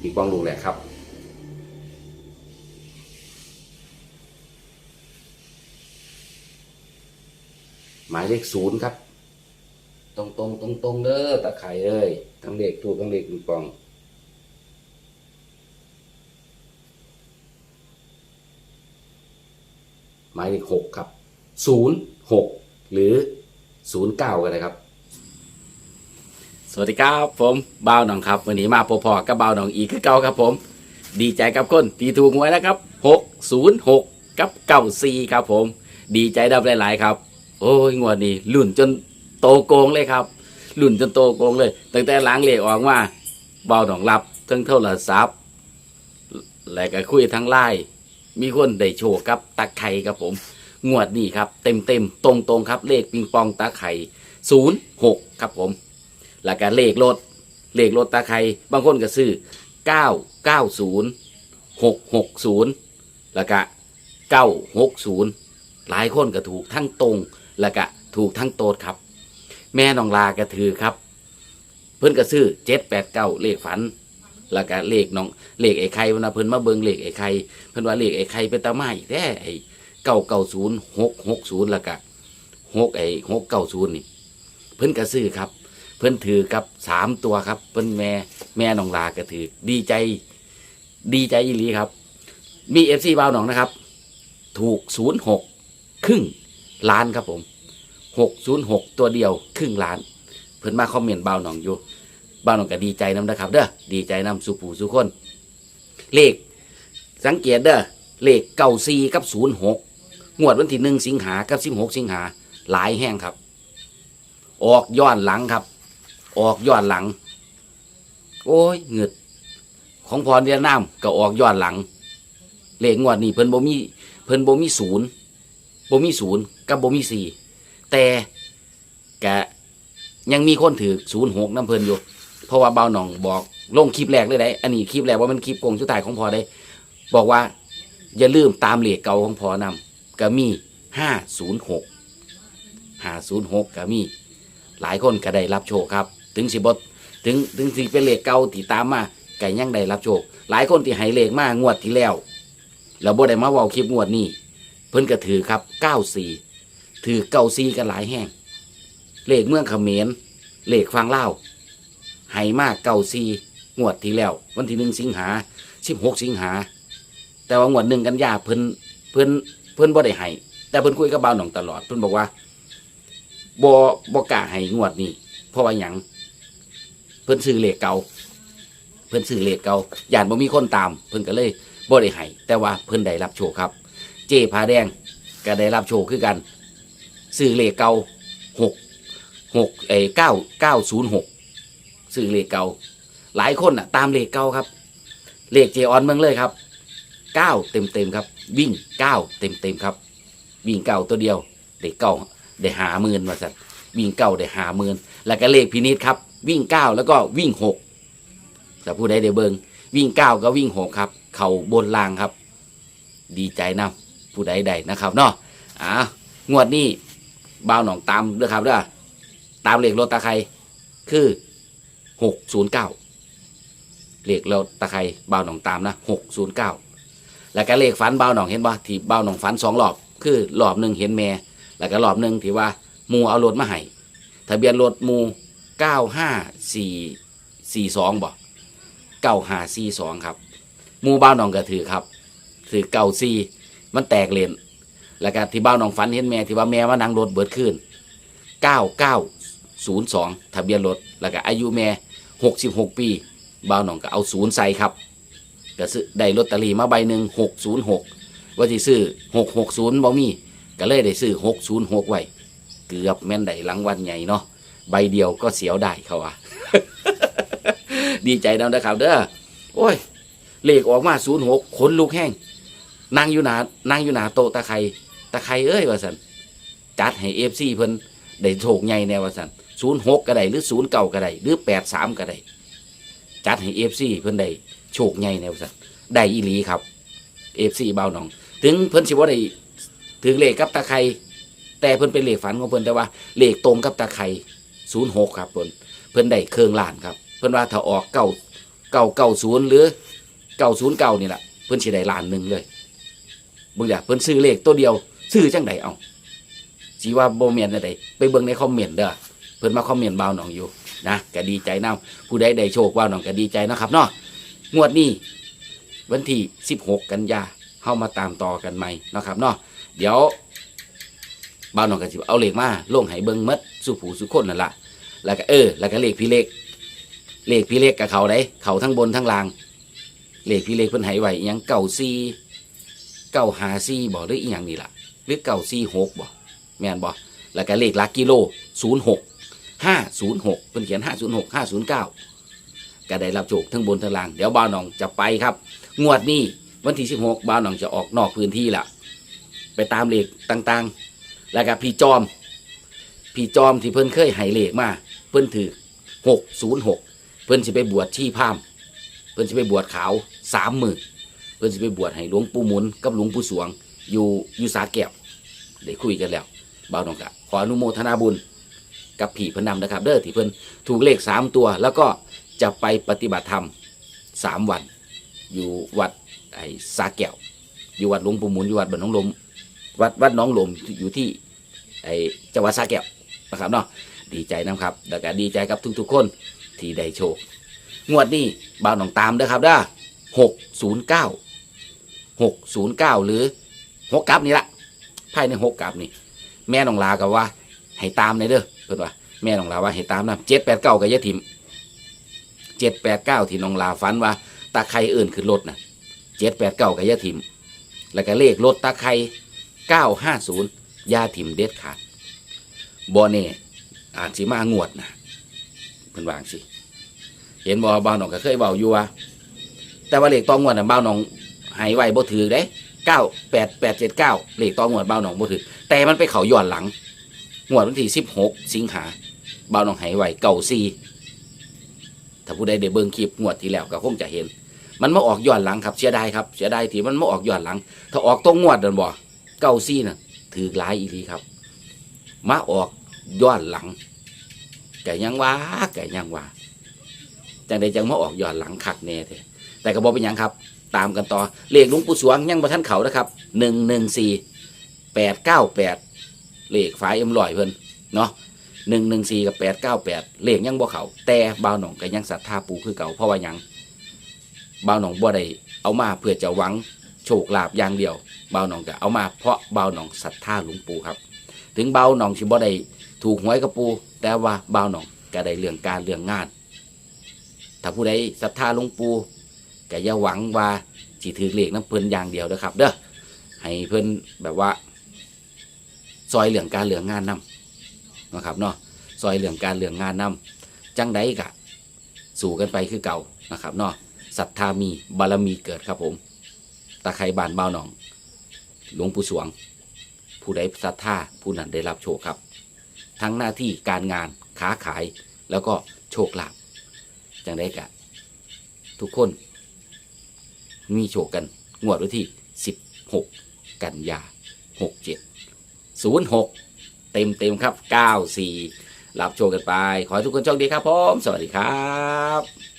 ปิงปองลูกแหละครับหมายเลขศูนย์ครับ ตรงตรงตรงตรงๆเด้อตะไคร่เอ้ยทั้งเลขถูกทั้งเลขปิงปอง หมายเลขหกครับศูนย์หกหรือศูนย์เก้าก็ได้ครับ สวัสดีครับผมบ่าวหนองครับ วันนี้มาพอๆกับบ่าวหนองอีกคือเก่าครับผม ดีใจกับคนที่ถูกหวยนะครับหกศูนย์หกกับเก้าสี่ครับผม ดีใจดับหลายๆครับ โอ้ยงวดนี้ลุ่นจนโตโกงเลยครับลุ่นจนโตโกงเลย ตั้งแต่ล้างเหล็กออกมาบ่าวหนองรับทั้งโทรศัพท์และก็คุยทั้งไลน์มีคนได้โชว์กับตะไคร่ครับผม งวดนี้ครับ เต็มเต็มๆตรงตรงๆครับเลขปิงปองตาไข่ศูนย์หกครับผม แล้วก็เลขรถเลขรถตาไข่บางคนก็ซื้อเก้าเก้าศูนย์หกหกศูนย์แล้วก็เก้าหกศูนย์หลายคนก็ถูกทั้งตรง แล้วก็ถูกทั้งโตดครับ แม่น้องลาก็ถือครับ เพิ่นก็ซื้อเจ็ดแปดเก้าเลขฝัน แล้วก็เลขน้องเลขไอ้ไข่วันนะเพิ่นมาเบิงเลขไอ้ไข่เพิ่นว่าเลขไอ้ไข่เป็นตาไม้แท้ไอ้เก้าเก้าศูนย์หกหกศูนย์แล้วก็หกไอ้หกเก้าศูนย์นี่ เพิ่นก็ซื้อครับ พิ่นถือกับสามตัวครับ เพิ่นแม่แม่น้องลาก็ถือ ดีใจ ดีใจอีหลีครับ มีเอฟซีบ้าวหนองนะครับ ถูกศูนย์หกครึ่งล้านครับผมหกศูนย์หกตัวเดียวครึ่งล้าน เพิ่นมาคอมเมนต์บ้าวหนองอยู่บ้าวหนองก็ดีใจนํนะครับ เด้อดีใจนํสุผูสุคน เลข สังเกตเด้อเลขเก้าซีกับศูนย์หกงวดวันที่หนึ่งสิงหากับสิบหกสิงหาหลายแห้งครับ ออกย้อนหลังครับ ออกยอนหลัง โอ้ยเงืดของพรเวียดนามก็ออกยอนหลัง เลขงวดนี้เพิ่นบ่มีเพิ่นบ่มีศูนย์บ่มีศูนย์กับบ่มีสี่แต่กะยังมีคนถือศูนย์หกน้ำเพิ่นอยู่ เพราะว่าเบาหน่องบอกลงคลิปแรกเลยได้ อันนี้คลิปแรกว่ามันคลิปโกงชุดตายของพอได้ บอกว่า อย่าลืมตามเหล็กเก่าของพอนำก็มีห้าศูนย์หกห้าศูนย์หกก็มี หลายคนก็ได้รับโชคครับ ถึงสิบถึงถึงสิเป็นเลขเก่าที่ตามมาไก็ยังได้รับโชค หลายคนที่ให้เลขมางวดที่แล้วแล้วบ่ได้มาเว้าคลิปงวดนี้ เพิ่นก็ถือครับเก้าสี่ถือเก้าสี่กันหลายแห่งเลขเมืองเขมรเลขฟังเล่าวให้มากเก้าสี่งวดที่แล้ว วันที่หนึ่งสิงหาสิบหกสิงหา แต่ว่างวดหนึ่งกันยาเพิ่นเพิ่นเพิ่นบ่ได้ให้แต่เพิ่นคุยกับบ่าวหนองตลอด เพิ่นบอกว่าบอบกล้าให้งวดนี้เพราะว่าหยัง เพิ่นซื้อเลขเก่าเพิ่นซื้อเลขเก่าย่านบ่มีคนตาม เพิ่นก็เลยบ่ได้ให้แต่ว่าเพิ่นได้รับโชคครับ เจพาแดงก็ได้รับโชคคือกันซื้อเลขเก่าหกหกเอเก้าเก้าศูนย์หกซื้อเลขเก่าหลายคนอะ ตามเลขเก่าครับ เลขเจออนเมืองเลยครับเก้าเต็มเต็มครับ วิ่งเก้าเต็มเต็มครับ วิ่งเก้าตัวเดียวเด็กเก้าได้หาหมื่นมาสัตว์วิ่งเก้าได้หาหมื่นแล้วก็เลขพินิษครับ วิ่งเก้าแล้วก็วิ่งหกถ้าผู้ใดได้เบิงวิ่งเก้าก็วิ่งหกครับ เข่าบนล่างครับ ดีใจนะผู้ใดใดนะครับเนาะอ่างวดนี้บ่าวหนองตามเด้อครับเด้อตามเลขรถตาไครคือหกศูนย์เก้าเลขรถตาไครบ่าวหนองตามนะหกศูนย์เก้าแล้วก็เลขฝันบ่าวหนองเห็นป่ะที่บ่าวหนองฝันสองรอบคือรอบหนึ่งเห็นแม่ แล้วก็รอบหนึ่งที่ว่ามูเอารถมาให้ทะเบียนรถมู เก้าห้าสี่สี่สองบ่เก้าห้าสี่สองครับหมูบ้าวหนองก็ถือครับ ถือเก้าสี่มันแตกเลนแล้วก็ที่บ้าวหนองฝันเห็นแม่ที่ว่าแม่ว่านั่งรถเบิดขึ้นเก้าเก้าศูนย์สองทะเบียนรถแล้วก็อายุแม่หกสิบหกปีบ้าวหนองก็เอาศูนย์ใส่ครับก็ซื้อได้ลอตเตอรี่มาใบหนึ่งหกศูนย์หกว่าที่ซื้อหกหกศูนย์บ่มีก็เลยได้ซื้อหกศูนย์หกไว้เกือบแม่นได้รางวัลใหญ่เนาะ ใบเดียวก็เสียวได้เขาว่าดีใจนำนะครับ เด้อโอ้ยเลขออกมาศูนย์หกขนลูกแห้งนั่งอยู่หนานั่งอยู่หนาโตตะไคร่ตะไคร่เอ้ยว่าสันจัดให้เอฟซีเพิ่นได้โชคใหญ่แน่ว่าสันศูนย์หกก็ได้หรือศูนย์เก่าก็ได้หรือแปดสามก็ได้จัดให้เอฟซีเพิ่นได้โชคใหญ่แน่ว่าสันได้อีหลีครับเอฟซีเบาหนอง ถึงเพิ่นสิว่าได้ถึงเลขกับตาไคร่แต่เพิ่นเป็นเลขฝันของเพิ่นแต่ว่าเลขตรงกับตาไคร่ ศูนย์หกครับเพิ่นเพิ่นได้เครื่องล้านครับ เพิ่นว่าถ้าออกเก้าเก้าเก้าศูนย์หรือเก้าศูนย์เก้านี่แหละเพิ่นสิได้ล้านหนึ่งเลยเบิ่งอยากเพิ่นซื้อเลขตัวเดียวซื้อจังใดเอาสิว่าโบ่แม่นจังไดไปเบิ่งในคอมเมนต์เด้อเพิ่นมาคอมเมนต์บ่าวหนองอยู่นะก็ดีใจนํผู้ใดได้โชคบ่าวหนองก็ดีใจนะครับเนาะงวดนี้วันที่ 16 กันยาเฮามาตามต่อกันใหม่นะครับเนาะเดี๋ยวบ่าวหนองก็สิเอาเลขมาลงให้เบิ่งหมดสู่ผู้สู่คนนั่นล่ะ แล้วก็เออ แล้วก็เลขพี่เลข เลขพี่เลขกับเขาได้เขาทั้งบนทั้งล่าง เลขพี่เลขเพิ่นให้ไหวอิหยังเก่าซีเก่าหาซีบ่หรืออีหยังนี่ล่ะ หรือเก่าซีหกบ่แม่นบ่แล้วก็เลขลักกิโลศูนย์หกห้าศูนย์หกเพิ่นเขียนห้าศูนย์หกห้าศูนย์เก้าก็ได้รับโชคทั้งบนทั้งล่าง เดี๋ยวบ่าวหนองจะไปครับ งวดนี้วันที่สิบหกบ่าวหนองจะออกนอกพื้นที่ล่ะ ไปตามเลขต่างๆ แล้วก็พี่จอม พี่จอมที่เพิ่นเคยให้เลขมา เพิ่นถือหกศูนย์หกเพิ่นสิไปบวชชีพามเพิ่นสิไปบวชขาวสามหมือเพิ่นสิไปบวชให้หลวงปู่หมุนกับหลวงปู่สวง อยู่อยู่สาแก้วได้คุยกันแล้วบ่าวน้องกะขออนุโมทนาบุญกับผีพนนำนะครับ เด้อที่เพิ่นถูกเลขสามตัว แล้วก็จะไปปฏิบัติธรรมสามวัน อยู่วัดไอ้สาแก้วอยู่วัดหลวงปู่หมุนอยู่วัดบ้านน้องลมวัดวัดน้องลมอยู่ที่ไอ้จังหวัดสาแก้วนะครับเนาะ ดีใจนะครับแล้วก็ดีใจกับทุกๆคนที่ได้โชค งวดนี้บ่าวหนองตามเด้อครับเด้อหกศูนย์เก้าหกศูนย์เก้าหรือหกกับนี่ละภายในหกกับนี่ แม่หนองลากับว่า ให้ตามในเด้อเพิ่นว่าแม่หนองลาว่าให้ตามนะเจ็ดแปดเก้ากับยะทิมเจ็ดแปดเก้าที่หนองลาฝันว่าตาไคร่เอื่นขึ้นรถนะเจ็ดแปดเก้ากับยะทิมแล้วก็เลขรถตาไคร่เก้าห้าศูนย์ยาทิมเด็ดขาดบอเน่ อาจสิมางวดนะเพิ่นวางสิเห็นบ่บ่าวหนองก็เคยเบาอยู่ว่าแต่ว่าเลขตองวดน่ะบ่าวหนองหายไวบ่ถือเด้เก้าแปดแปดเจ็ดเก้าเลขตองวดบ่าวหนองบ่ถือแต่มันไปเขาย้อนหลังงวดวันที่สิบหกสิงหาบ่าวหนองหายไวเก่าซีถ้าผู้ใดได้เบิ่งคลิปงวดที่แล้วก็คงจะเห็น มันมาออกย้อนหลังครับเสียดายครับเสียดายที่มันมาออกย้อนหลัง ถ้าออกตรงงวดเดินบ่เก้าซีน่ะถือหลายอีหลีครับ มาออก ย้อนหลังแกยังว่าแกยังว่าจังใดจังมาออกย้อนหลังคักแน่แท้แต่ก็บอกเป็นยังครับ ตามกันต่อเลขหลุงปู่สวงยังบ่ทันเขานะครับหนึ่งหนึ่งสี่แปดเก้าแปดเลขฝายเอ็มลอยเพิ่นเนาะหนึ่งหนึ่งสี่กับแปดเก้าแปดเลขยังบ่เขาแต่บ่าวหนองก็ยังศรัทธาปู่คือเก่าเพราะว่ายังบ่าวหนองบ่ได้เอามาเพื่อจะหวังโชคลาภอย่างเดียวบ่าวหนองก็เอามาเพราะบ่าวหนองศรัทธาหลวงปู่ครับ ถึงบ่าวหนองสิบ่ได้ ถูกหวยกับปู แต่ว่าบ่าวหนองก็ได้เรื่องการเรื่องงาน ถ้าผู้ใดศรัทธาหลวงปู่ก็อย่าหวังว่าสิถือเลขน้ำเพิ่นอย่างเดียวนะครับ เด้อให้เพิ่นแบบว่า ซอยเหลืองการเหลืองงานนำนะครับเนาะซอยเหลืองการเหลืองงานนำจังใดกะ สู่กันไปคือเก่านะครับเนาะศรัทธามีบารมีเกิดครับผมตะไคร่บานเบาหนอง หลวงปู่สวง ผู้ใดศรัทธาผู้นั้นได้รับโชคครับ ทั้งหน้าที่การงานค้าขายแล้วก็โชคลาภจังได้กะ ทุกคน มีโชคกัน งวดวันที่ 16 กันยา 67 06 เต็มเต็มครับ 94รับโชคกันไป ขอให้ทุกคนโชคดีครับผม สวัสดีครับ